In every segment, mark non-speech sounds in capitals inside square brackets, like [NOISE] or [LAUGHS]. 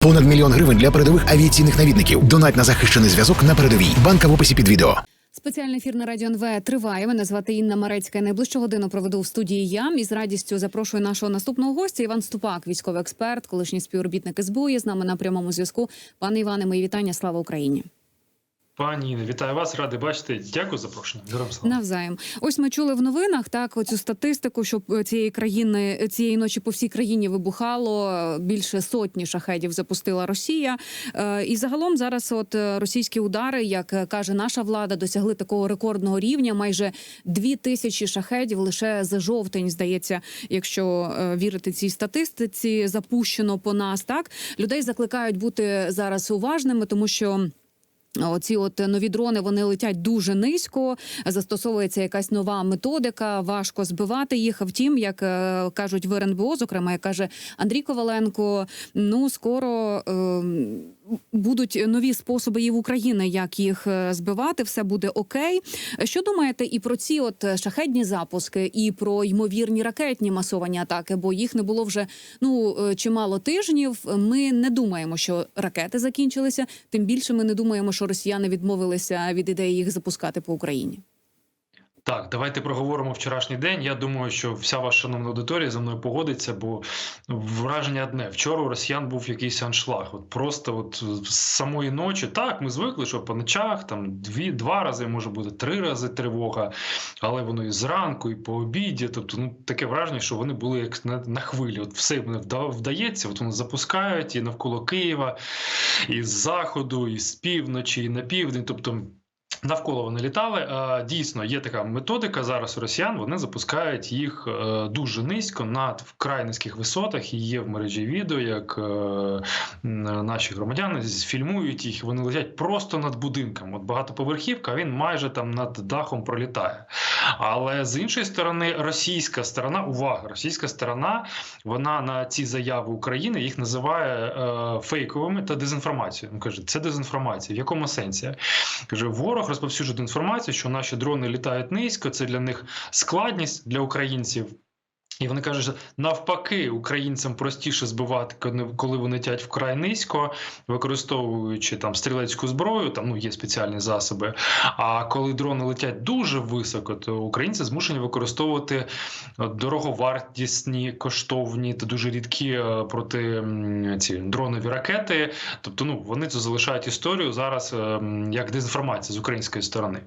Понад мільйон гривень для передових авіаційних навідників. Донать на захищений зв'язок на передовій. Банка в описі під відео. Спеціальний ефір на радіо НВ триває. Мене звати Інна Марецька. Найближчу годину проведу в студії я. І з радістю запрошую нашого наступного гостя Іван Ступак, військовий експерт, колишній співробітник СБУ. Є з нами на прямому зв'язку. Пане Іване, мої вітання. Слава Україні. Пані Інно, вітаю вас, радий бачити. Дякую за запрошення. Навзаєм. Ось ми чули в новинах так оцю статистику, що е, цієї країни цієї ночі по всій країні вибухало е, більше сотні шахедів. Запустила Росія. Е, І загалом зараз, от е, російські удари, як е, каже наша влада, досягли такого рекордного рівня. Майже дві тисячі шахедів лише за жовтень, здається, якщо е, вірити цій статистиці, запущено по нас. Так людей закликають бути зараз уважними, тому що. Оці от нові дрони вони летять дуже низько. Застосовується якась нова методика. Важко збивати їх. Втім, як е, кажуть в РНБО, зокрема, як каже Андрій Коваленко, ну скоро е, будуть нові способи і в Україні, як їх е, збивати. Все буде окей. Що думаєте і про ці от шахедні запуски, і про ймовірні ракетні масовані атаки? Бо їх не було вже ну е, чимало тижнів. Ми не думаємо, що ракети закінчилися. Тим більше ми не думаємо, що росіяни відмовилися від ідеї їх запускати по Україні. Так, давайте проговоримо вчорашній день. Я думаю, що вся ваша шановна аудиторія за мною погодиться, бо враження одне. Вчора у росіян був якийсь аншлаг. От просто от з самої ночі. Так, ми звикли, що по ночах там дві, два рази, може бути три рази тривога, але воно і зранку, і по обіді. Тобто, ну таке враження, що вони були як на, на хвилі. От все вони вдається, от вони запускають і навколо Києва, і з заходу, і з півночі, і на південь. Тобто. Навколо вони літали. Е, Дійсно, є така методика зараз у росіян. Вони запускають їх е, дуже низько над вкрай низьких висотах. І є в мережі відео, як е, наші громадяни фільмують їх. Вони летять просто над будинком. От багатоповерхівка, він майже там над дахом пролітає. Але з іншої сторони, російська сторона, увага, російська сторона, вона на ці заяви України їх називає фейковими та дезінформацією. Каже, це дезінформація. В якому сенсі? Каже, ворог розповсюджує інформацію, що наші дрони літають низько. Це для них складність для українців. І вони кажуть, що навпаки, українцям простіше збивати, коли- вони летять вкрай низько, використовуючи там стрілецьку зброю, там ну є спеціальні засоби. А коли дрони летять дуже високо, то українці змушені використовувати е, дороговартісні, коштовні та дуже рідкі е, проти ці дронові ракети. Тобто, ну вони це залишають історію зараз е, як дезінформація з української сторони.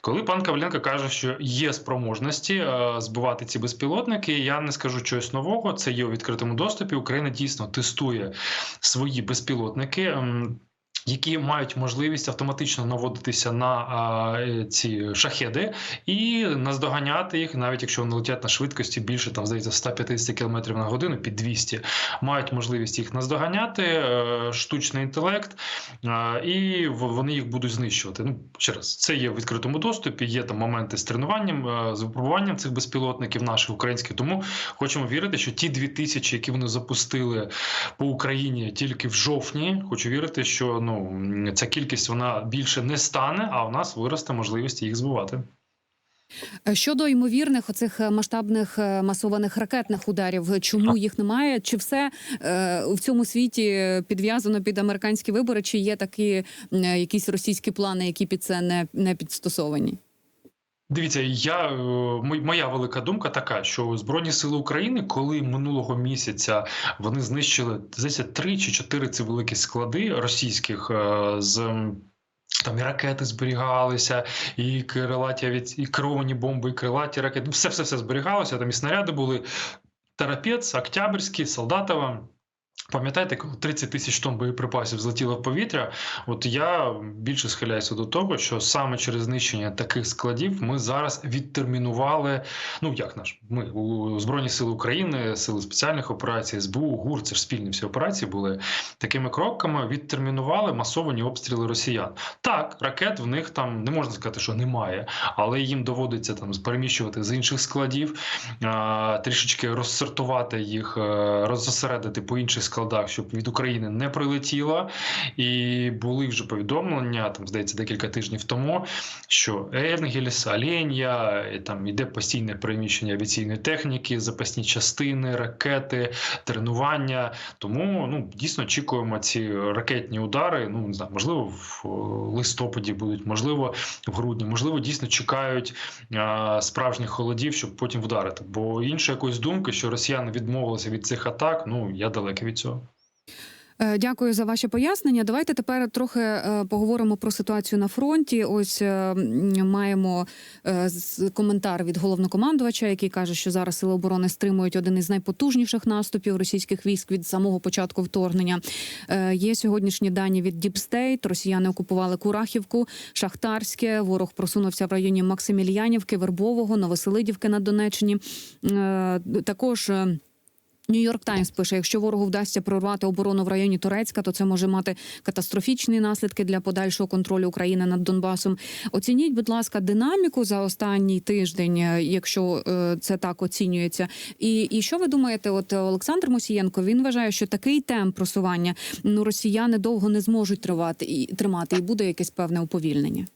Коли пан Кавленко каже, що є спроможності збивати ці безпілотники, я не скажу чогось нового. Це є у відкритому доступі. Україна дійсно тестує свої безпілотники. Які мають можливість автоматично наводитися на е, ці шахеди і наздоганяти їх, навіть якщо вони летять на швидкості більше там здається 150 км на годину під 200, мають можливість їх наздоганяти, е, штучний інтелект, е, і вони їх будуть знищувати. Ну ще раз, це є в відкритому доступі. Є там моменти з тренуванням, з випробуванням цих безпілотників наших українських. Тому хочемо вірити, що ті дві тисячі, які вони запустили по Україні тільки в жовтні, хочу вірити, що ну ця кількість вона більше не стане, а в нас виросте можливість їх збивати. Е, Щодо ймовірних оцих масштабних е, масованих ракетних ударів, чому їх немає? Чи все е, в цьому світі підв'язано під американські вибори? Чи є такі е, якісь російські плани, які під це не, не підстосовані? Дивіться, я е, моя велика думка така, що Збройні сили України, коли минулого місяця вони знищили здається, три чи чотири ці великі склади російських е, з. Там і ракети зберігалися, і крилаті і керовані бомби, і крилаті ракети. Все, все, все зберігалося. Там і снаряди були. Тарапець, Октябрьський, Солдатова. Пам'ятаєте, коли 30 тисяч тонн боєприпасів злетіло в повітря? От я більше схиляюся до того, що саме через знищення таких складів ми зараз відтермінували. Ну як наш ми у Збройні Сили України, сили спеціальних операцій, СБУ, ГУР, це ж спільні всі операції були такими кроками. Відтермінували масовані обстріли росіян. Так, ракет в них там не можна сказати, що немає, але їм доводиться там переміщувати з інших складів, трішечки розсортувати їх, е, роззосередити по інших складах, щоб від України не прилетіло. І були вже повідомлення, там здається, декілька тижнів тому, що Енгельс, Оленя, і там іде постійне переміщення авіаційної техніки, запасні частини, ракети, тренування. Тому ну дійсно очікуємо ці ракетні удари. Ну не знаю, можливо, в е, листопаді будуть, можливо, в грудні, можливо, дійсно чекають а, справжніх холодів, щоб потім вдарити. Бо іншої якоїсь думки, що росіяни відмовилися від цих атак, ну я далекий від цього. Е, Дякую за ваше пояснення. Давайте тепер трохи е, поговоримо про ситуацію на фронті. Ось е, маємо коментар від головнокомандувача, який каже, що зараз сили оборони стримують один із найпотужніших наступів російських військ від самого початку вторгнення. Є сьогоднішні дані від Діпстейт. Росіяни окупували Курахівку, Шахтарське. Ворог просунувся в районі Максимільянівки, Вербового, Новоселидівки на Донеччині. Також. Нью-Йорк Таймс пише: якщо ворогу вдасться прорвати оборону в районі Турецька, то це може мати катастрофічні наслідки для подальшого контролю України над Донбасом. Оцініть, будь ласка, динаміку за останній тиждень, е, якщо е, це так оцінюється. І, і що ви думаєте? От Олександр Мосієнко він вважає, що такий темп просування ну росіяни довго не зможуть тривати і тримати, і буде якесь певне уповільнення.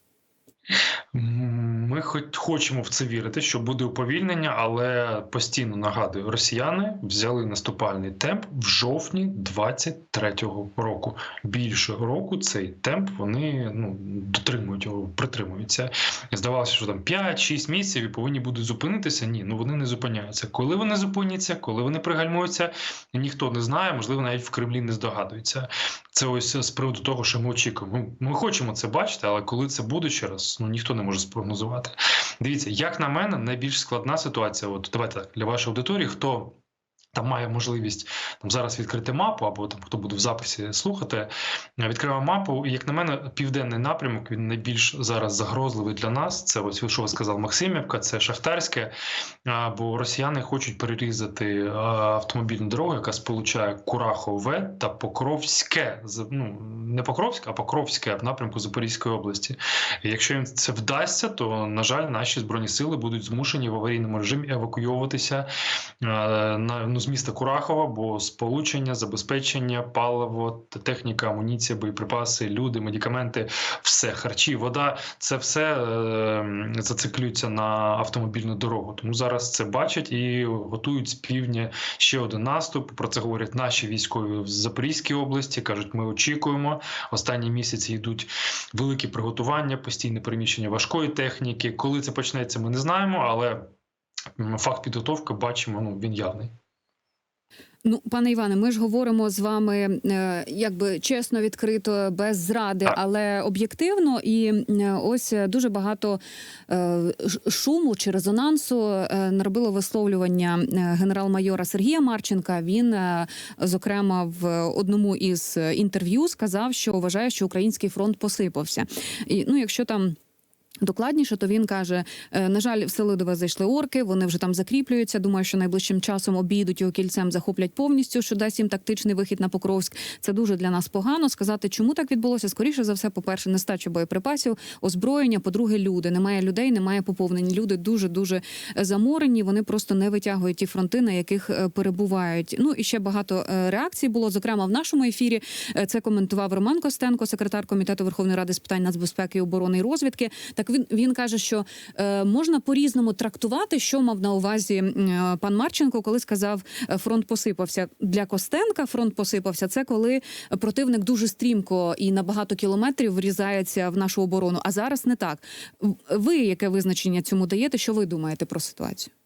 Ми хоч хочемо в це вірити, що буде уповільнення, але постійно нагадую, росіяни взяли наступальний темп в жовтні 23-го року. Більшого року цей темп вони ну дотримують його, притримуються. Здавалося, що там 5-6 місяців і повинні будуть зупинитися. Ні, ну вони не зупиняються. Коли вони зупиняться, коли вони пригальмуються, ніхто не знає, можливо, навіть в Кремлі не здогадується. Це ось з приводу того, що ми очікуємо. Ми, ми хочемо це бачити, але коли це буде ще раз, ну ніхто не може спрогнозувати. Дивіться, як на мене, найбільш складна ситуація. От давайте так для вашої аудиторії, хто. Там має можливість там зараз відкрити мапу, або там хто буде в записі слухати, відкриває мапу. І як на мене, південний напрямок він найбільш зараз загрозливий для нас. Це ось що сказав Максимівка, це Шахтарське. Бо росіяни хочуть перерізати автомобільну дорогу, яка сполучає Курахове та Покровське. Ну не Покровське, а Покровське в напрямку Запорізької області. І якщо їм це вдасться, то на жаль, наші збройні сили будуть змушені в аварійному режимі евакуйовуватися е, на ну, з міста Курахова, бо сполучення, забезпечення, паливо, техніка, амуніція, боєприпаси, люди, медикаменти, все, харчі, вода, це все е, зациклюється на автомобільну дорогу. Тому зараз це бачать і готують з півдня ще один наступ. Про це говорять наші військові в Запорізькій області. кажуть, ми очікуємо. Останні місяці йдуть великі приготування, постійне переміщення важкої техніки. Коли це почнеться, ми не знаємо, але факт підготовки бачимо, ну він явний. Ну, пане Іване, ми ж говоримо з вами е, якби чесно, відкрито, без зради, але об'єктивно. І е, ось е, дуже багато шуму чи резонансу наробило висловлювання генерал-майора Сергія Марченка. Він, зокрема, в одному із інтерв'ю сказав, що вважає, що український фронт посипався. І ну, якщо там. Докладніше, то він каже: е, на жаль, в Селидове зайшли орки. Вони вже там закріплюються. Думаю, що найближчим часом обійдуть його кільцем, захоплять повністю, що дасть їм тактичний вихід на Покровськ. Це дуже для нас погано. Сказати, чому так відбулося? Скоріше за все, по перше, нестача боєприпасів, озброєння. По-друге, люди немає людей, немає поповнень. Люди дуже дуже заморені. Вони просто не витягують ті фронти, на яких е, перебувають. Ну і ще багато е, реакцій було. Зокрема, в нашому ефірі е, це коментував Роман Костенко, секретар комітету Верховної Ради з питань нацбезпеки, оборони і розвідки. Так він він каже, що е, можна по-різному трактувати, що мав на увазі е, пан Марченко, коли сказав е, фронт посипався. Для Костенка фронт посипався. Це коли противник дуже стрімко і на багато кілометрів врізається в нашу оборону. А зараз не так. Ви яке визначення цьому даєте? Що ви думаєте про ситуацію?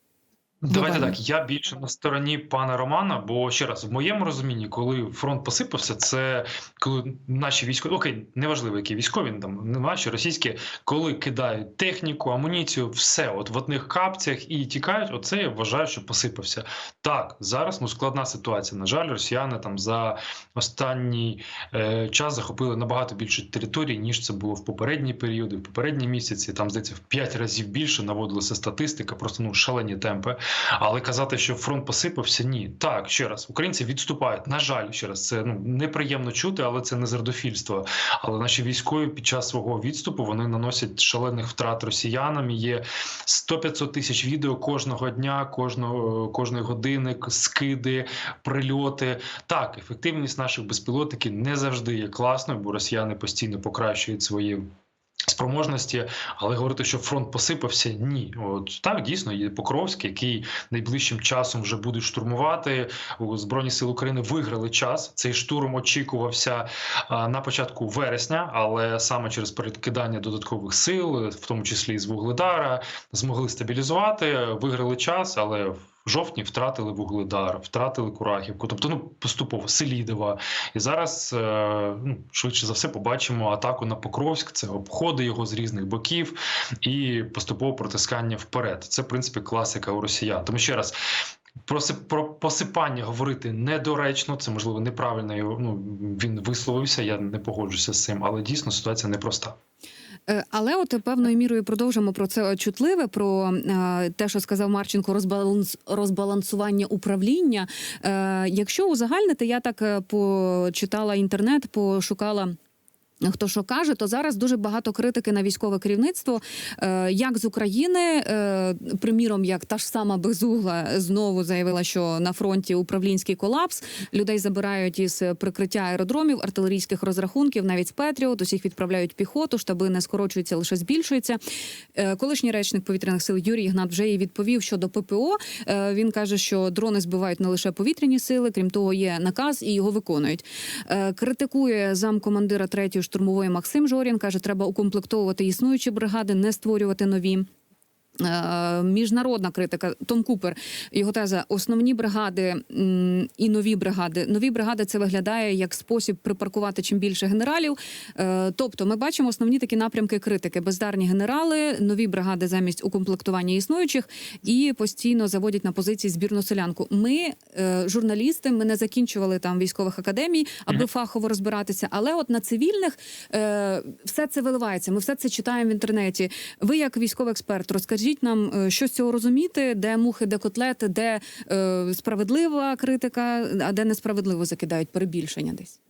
Давайте Глобально. так. Я більше на стороні пана Романа, бо ще раз, в моєму розумінні, коли фронт посипався, це коли наші військові, окей, неважливо, які військові там не наші російські, коли кидають техніку, амуніцію, все от в одних капцях і тікають. Оце я вважаю, що посипався. Так, зараз ну складна ситуація. На жаль, росіяни там за останній е, час захопили набагато більше територій, ніж це було в попередні періоди, в попередні місяці. Там здається в 5 разів більше наводилася статистика, просто ну шалені темпи. Але казати, що фронт посипався, ні. Так, ще раз, українці відступають. На жаль, ще раз, це ну неприємно чути, але це не зердофільство. Але наші військові під час свого відступу вони наносять шалених втрат росіянам. Є 100-500 тисяч відео кожного дня, кожного кожної години, скиди, прильоти. Так, ефективність наших безпілотників не завжди є класною, бо росіяни постійно покращують свої. Спроможності, але говорити, що фронт посипався, ні. От так дійсно є Покровський, який найближчим часом вже будуть штурмувати. Збройні сили України виграли час. Цей штурм очікувався на початку вересня, але саме через перекидання додаткових сил, в тому числі з Вугледара, змогли стабілізувати, виграли час, але в жовтні втратили Вугледар, втратили Курахівку, тобто ну поступово Селідова. І зараз е, ну, швидше за все побачимо атаку на Покровськ. Це обходи його з різних боків і поступово протискання вперед. Це в принципі класика у росіян. Тому ще раз. Про, посипання говорити недоречно, це можливо неправильно. Ну він висловився. Я не погоджуся з цим, але дійсно ситуація непроста. Е, Але от певною мірою продовжимо про це чутливе, про е, те, що сказав Марченко, розбаланс, розбалансування управління. Е, Якщо узагальнити, я так е, почитала інтернет, пошукала. Хто що каже, то зараз дуже багато критики на військове керівництво, е, як з України, е, приміром, як та ж сама безугла знову заявила, що на фронті управлінський колапс людей забирають із прикриття аеродромів, артилерійських розрахунків, навіть з Петріот, усіх відправляють піхоту, штаби не скорочуються, лише збільшуються. Е, Колишній речник повітряних сил Юрій Ігнат вже і відповів щодо ППО. Він каже, що дрони збивають не лише повітряні сили, крім того, є наказ і його виконують. Критикує замкомандира третьої штурмової Максим Жорін. каже, треба укомплектовувати існуючі бригади, не створювати нові. Е, Міжнародна критика Том Купер його теза: основні бригади і нові бригади. Нові бригади це виглядає як спосіб припаркувати чим більше генералів. Е, Тобто, ми бачимо основні такі напрямки критики: бездарні генерали, нові бригади замість укомплектування існуючих і постійно заводять на позиції збірну селянку. Ми, е, журналісти, ми не закінчували там військових академій, аби фахово розбиратися. Але от на цивільних все це виливається. Ми все це читаємо в інтернеті. Ви, як військовий експерт, розкажіть нам, е, що з цього розуміти, де мухи, де котлети, де е, справедлива критика, а де несправедливо закидають перебільшення десь.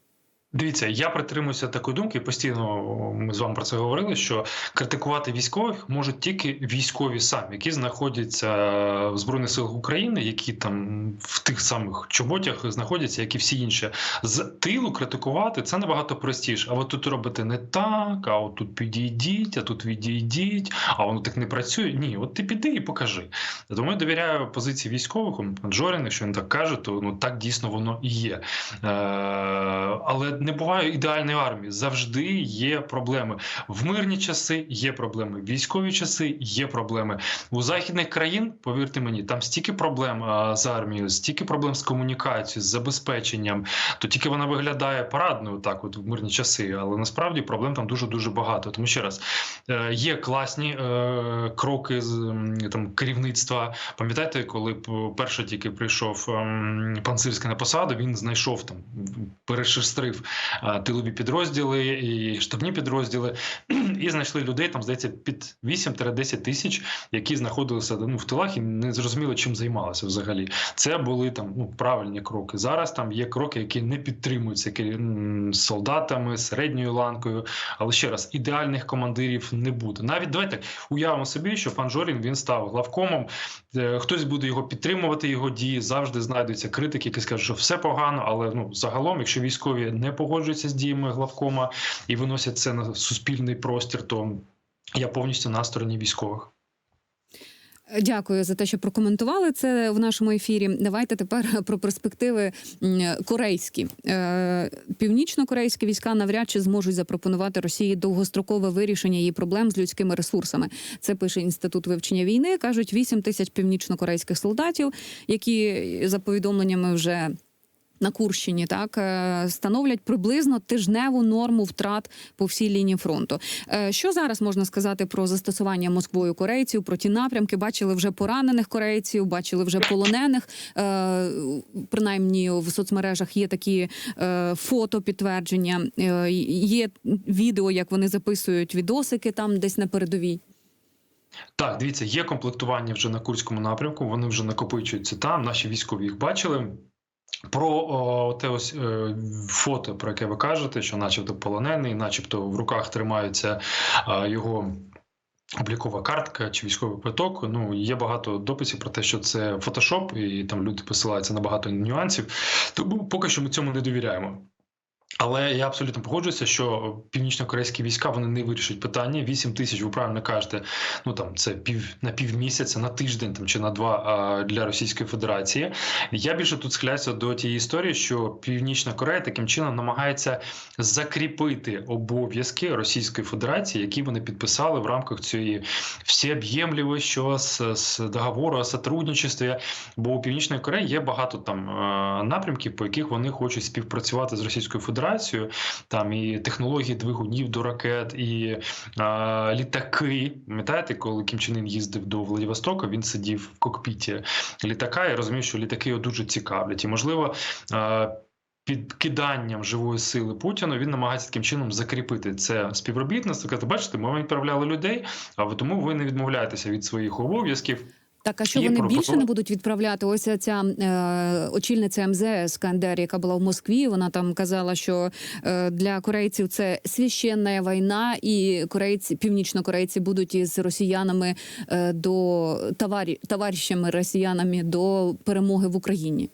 Дивіться, я притримуюся такої думки. Постійно ми з вами про це говорили. Що критикувати військових можуть тільки військові самі, які знаходяться в збройних силах України, які там в тих самих чоботях знаходяться, як і всі інші. З тилу критикувати це набагато простіше. А от тут робите не так, а от тут підійдіть, а тут відійдіть, а воно так не працює. Ні, от ти піди і покажи. Тому я довіряю позиції військових. Джорін, якщо він так каже, то ну так дійсно воно і є. Е, але не буває ідеальної армії. Завжди є проблеми. В мирні часи є проблеми, в військові часи є проблеми. У західних країн, повірте мені, там стільки проблем з армією, стільки проблем з комунікацією, з забезпеченням. То тільки вона виглядає парадною, так от в мирні часи, але насправді проблем там дуже дуже багато. Тому ще раз е, є класні е, кроки з там керівництва. Пам'ятаєте, коли перше тільки прийшов ем, пан Сирський на посаду, він знайшов там перешерстрив е, тилові підрозділи і штабні підрозділи, і знайшли людей там, здається, під 8-10 тисяч, які знаходилися ну, в тилах і не зрозуміли, чим займалися взагалі. Це були там ну, правильні кроки. Зараз там є кроки, які не підтримуються солдатами, середньою ланкою. Але ще раз, ідеальних командирів не буде. Навіть давайте уявимо собі, що пан Жорін він став главкомом. Е, Хтось буде його підтримувати, його дії завжди знайдуться критики, які скажуть, що все погано. Але ну загалом, якщо військові не погоджуються з діями главкома і виносять це на суспільний простір, то я повністю на стороні військових. Дякую за те, що прокоментували це в нашому ефірі. Давайте тепер [LAUGHS] про перспективи корейські. Е, Північно-корейські війська навряд чи зможуть запропонувати Росії довгострокове вирішення її проблем з людськими ресурсами. Це пише інститут вивчення війни. кажуть 8 тисяч північно-корейських солдатів, які за повідомленнями вже. На Курщині так е, становлять приблизно тижневу норму втрат по всій лінії фронту. Е, Що зараз можна сказати про застосування Москвою корейців, про ті напрямки? Бачили вже поранених корейців, бачили вже полонених. Е, Принаймні в соцмережах є такі фото підтвердження, є відео, як вони записують відосики там десь на передовій. Так, дивіться, є комплектування вже на Курському напрямку. Вони вже накопичуються там. Наші військові їх бачили. Про о, те ось е, фото, про яке ви кажете, що, начебто, полонений, начебто в руках тримається е, його. Облікова картка чи військовий квиток. Ну є багато дописів про те, що це фотошоп, і там люди посилаються на багато нюансів. Тому поки що ми цьому не довіряємо. Але я абсолютно погоджуюся, що північно-корейські війська вони не вирішать питання. 8 тисяч, ви правильно кажете. Ну там це пів на півмісяця, на тиждень там чи на два а, для Російської Федерації. Я більше тут схиляюся до тієї історії, що Північна Корея таким чином намагається закріпити обов'язки Російської Федерації, які вони підписали в рамках цієї всеоб'ємлівої що з, з договору о сотрудничестві. Бо у Північної Кореї є багато там напрямків, по яких вони хочуть співпрацювати з Російською Федерацією. Там і технології двигунів до ракет, і е, літаки. Пам'ятаєте, коли Кім Чен Ін їздив до Владивостока, він сидів в кокпіті літака і розумів, що літаки його дуже цікавлять. І можливо. Е, під киданням живої сили Путіну він намагається таким чином закріпити це співробітництво. Казати, бачите, ми відправляли людей, а тому ви не відмовляєтеся від своїх обов'язків. Так, а що вони прокурор... більше не будуть відправляти? Ось ця е, очільниця МЗС Кандер, яка була в Москві. Вона там казала, що е, для корейців це священна війна, і корейці, північнокорейці будуть із росіянами е, до товарі, товаришами росіянами до перемоги в Україні.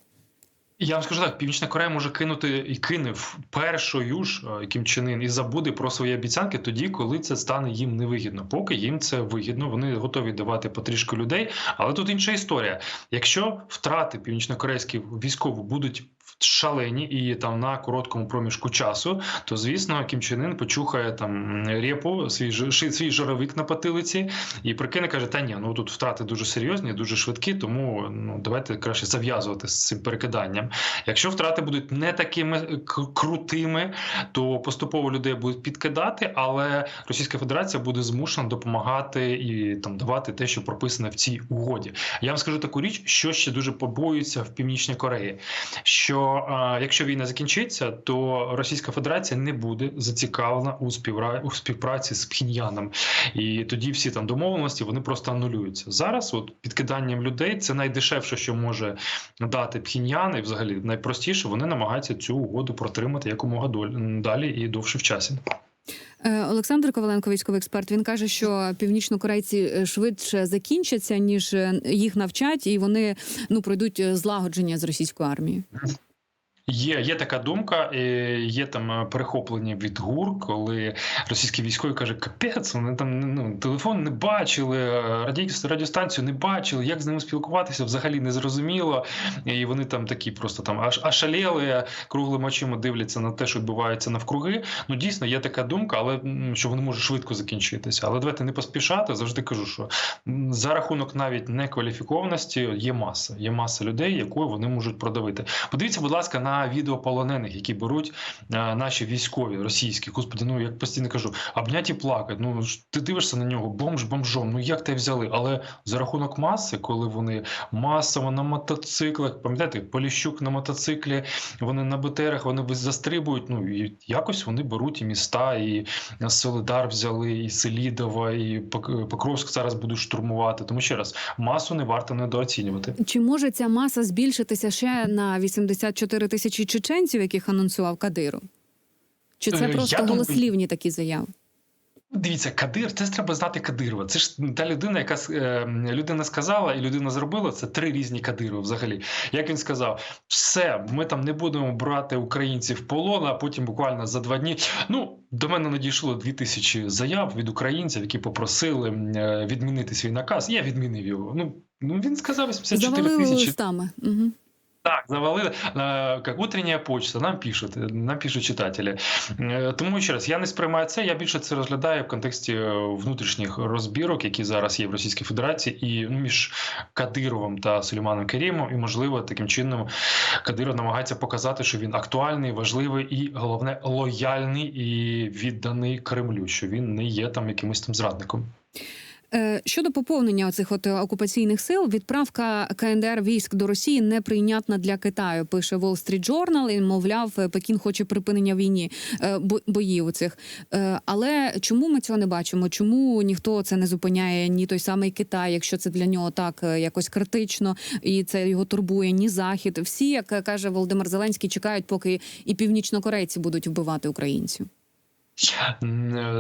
Я вам скажу так: Північна Корея може кинути і кине в першою ж е, Кім Чен і забуде про свої обіцянки тоді, коли це стане їм невигідно. Поки їм це вигідно, вони готові давати потрішку людей. Але тут інша історія. Якщо втрати північнокорейських військових будуть шалені і там на короткому проміжку часу, то звісно Кім Чен Ін почухає там репу, свій свій жировик на потилиці і прикине, каже: Та ні, ну тут втрати дуже серйозні, дуже швидкі, тому ну давайте краще зав'язувати з цим перекиданням. Якщо втрати будуть не такими крутими, то поступово людей будуть підкидати, але Російська Федерація буде змушена допомагати і там давати те, що прописане в цій угоді. Я вам скажу таку річ, що ще дуже побоюються в Північній Кореї. Що а, якщо війна закінчиться, то Російська Федерація не буде зацікавлена у співра... у співпраці з Пхіньяном, і тоді всі там домовленості вони просто анулюються. Зараз, от підкиданням людей, це найдешевше, що може дати Пхіньян, і взагалі найпростіше вони намагаються цю угоду протримати якомога далі і довше в часі. Е, Олександр Коваленко, військовий експерт, він каже, що північнокорейці е, швидше закінчаться, ніж е, їх навчать, і вони ну пройдуть е, злагодження з російською армією. Є, є така думка, є там е, перехоплення від ГУР, коли російські військові каже, капець, вони там ну, телефон не бачили, е, радіостанцію не бачили, як з ними спілкуватися, взагалі не зрозуміло. І вони там такі просто там аж ошаліли, круглими очима дивляться на те, що відбувається навкруги. Ну дійсно є така думка, але що вони можуть швидко закінчитися. Але давайте не поспішати. Завжди кажу, що за рахунок навіть некваліфікованості є маса. Є маса людей, якою вони можуть продавити. Подивіться, будь ласка, на відео полонених, які беруть а, наші військові російські. Господи, ну як постійно кажу, обняті плакать. Ну ти дивишся на нього, бомж бомжом. Ну як те взяли? Але за рахунок маси, коли вони масово на мотоциклах, пам'ятаєте, Поліщук на мотоциклі, вони на БТРах, вони застрибують. Ну і якось вони беруть і міста, і Солидар взяли, і Селідова, і Покровськ зараз будуть штурмувати. Тому ще раз масу не варто недооцінювати. Чи може ця маса збільшитися ще на 84 тисячі чеченців, яких анонсував Кадиров? Чи це Е, просто я голослівні такі заяви? Дивіться, Кадир, це ж треба знати Кадирова. Це ж та людина, яка е, людина сказала і людина зробила. Це три різні Кадирови взагалі. Як він сказав, все, ми там не будемо брати українців в полон, а потім буквально за два дні. Ну до мене надійшло дві тисячі заяв від українців, які попросили е, відмінити свій наказ. Я відмінив його. Ну ну він сказав 84 тисячі. листами. Угу. Так, завалили. Э, Как утренняя почта, нам пишуть, е, нам пишуть читателі. Е, Тому ще раз, я не сприймаю це. Я більше це розглядаю в контексті е, внутрішніх розбірок, які зараз є в Російській Федерації, і ну, між Кадировим та Сулейманом Керімом. І, можливо, таким чином Кадиров намагається показати, що він актуальний, важливий і головне лояльний і відданий Кремлю, що він не є там якимось там зрадником. Е, Щодо поповнення оцих от окупаційних сил, відправка КНДР військ до Росії неприйнятна для Китаю. Пише Wall Street Journal, і мовляв, е, Пекін хоче припинення війні е, боїв цих. Але чому ми цього не бачимо? Чому ніхто це не зупиняє? Ні той самий Китай, якщо це для нього так якось критично, і це його турбує, ні захід. Всі, як каже Володимир Зеленський, чекають, поки і північнокорейці будуть вбивати українців. Е,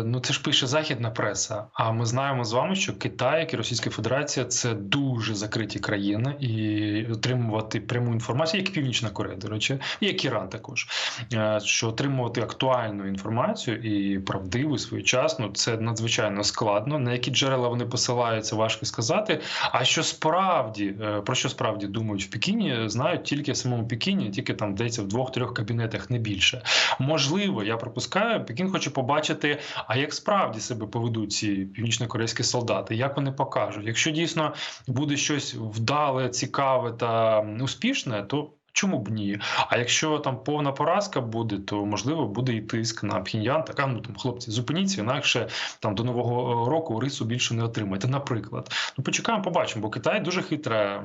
Ну, це ж пише західна преса. А ми знаємо з вами, що Китай, як і Російська Федерація, це дуже закриті країни, і отримувати пряму інформацію, як Північна Корея, до речі, як Іран також. Е, Що отримувати актуальну інформацію і правдиву, і своєчасну, це надзвичайно складно. На які джерела вони посилаються, важко сказати. А що справді е, про що справді думають в Пекіні, знають тільки в самому Пекіні, тільки там десь в двох-трьох кабінетах, не більше. Можливо, я припускаю, Пекін хоче побачити, а як справді себе поведуть ці північно-корейські солдати, як вони покажуть. Якщо дійсно буде щось вдале, цікаве та успішне, то. Чому б ні? А якщо там повна поразка буде, то можливо буде і тиск на Пхіньян. Така ну там хлопці, зупиніться, інакше там до нового року рису більше не отримаєте. Наприклад, ну почекаємо, побачимо, бо Китай дуже хитре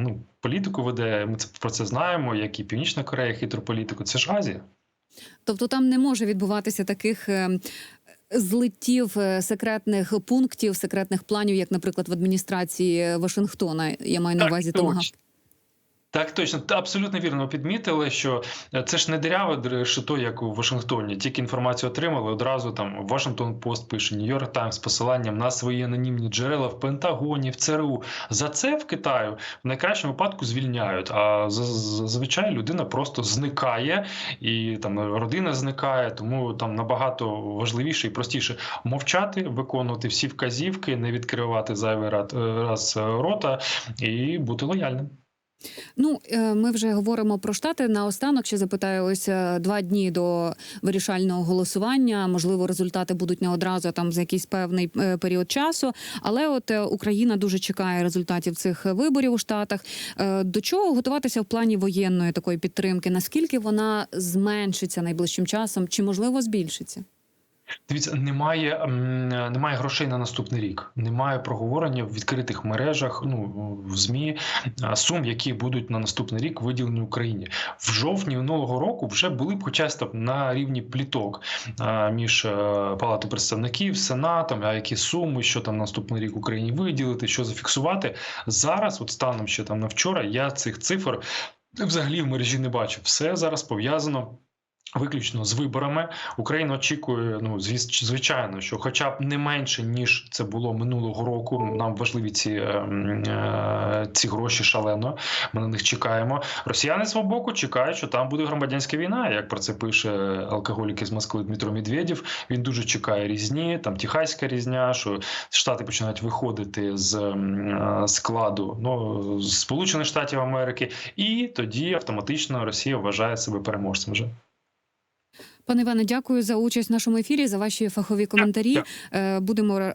ну, політику веде. Ми це про це знаємо, як і Північна Корея хитру політику. Це ж Азія. Тобто там не може відбуватися таких. е, Злиттів е, секретних пунктів, секретних планів, як, наприклад, в адміністрації Вашингтона. Я маю на Так, увазі того. Так, точно, абсолютно вірно підмітили, що е, це ж не диряве решето, як у Вашингтоні. Тільки інформацію отримали одразу. Там Вашингтон Пост пише Нью-Йорк Таймс з посиланням на свої анонімні джерела в Пентагоні, в ЦРУ. За це в Китаю в найкращому випадку звільняють. А зазвичай людина просто зникає, і там родина зникає. Тому там набагато важливіше і простіше мовчати, виконувати всі вказівки, не відкривати зайвий рад- раз рота і бути лояльним. Ну, е, ми вже говоримо про штати. Наостанок ще запитаю, ось е, два дні до вирішального голосування. Можливо, результати будуть не одразу а там за якийсь певний е, період часу. Але от Україна дуже чекає результатів цих виборів у штатах. До чого готуватися в плані воєнної такої підтримки? Наскільки вона зменшиться найближчим часом, чи можливо збільшиться? Дивіться, немає, немає грошей на наступний рік. Немає проговорення в відкритих мережах, ну в змі сум, які будуть на наступний рік виділені Україні. В жовтні минулого року вже були б хоча б на рівні пліток між е, палатою представників, сенатом, а які суми, що там наступний рік Україні виділити, що зафіксувати. Зараз, от станом ще там на вчора, я цих цифр взагалі в мережі не бачу. Все зараз пов'язано. Виключно з виборами Україна очікує, ну звичайно, що, хоча б не менше ніж це було минулого року. Нам важливі ці, е, е, ці гроші шалено. Ми на них чекаємо. Росіяни свого боку чекають, що там буде громадянська війна. Як про це пише алкоголік із Москви Дмитро Медведєв. Він дуже чекає різні, там Тихаська різня, що штати починають виходити з е, складу ну, з Сполучених Штатів Америки, і тоді автоматично Росія вважає себе переможцем. Вже Пане Іване, дякую за участь в нашому ефірі, за ваші фахові коментарі. Е, Будемо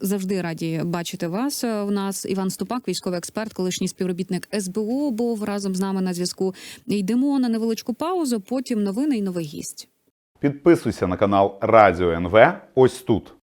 завжди раді бачити вас. У нас Іван Ступак, військовий експерт, колишній співробітник СБУ, був разом з нами на зв'язку. Йдемо на невеличку паузу. Потім новини і новий гість. Підписуйся на канал Радіо НВ ось тут.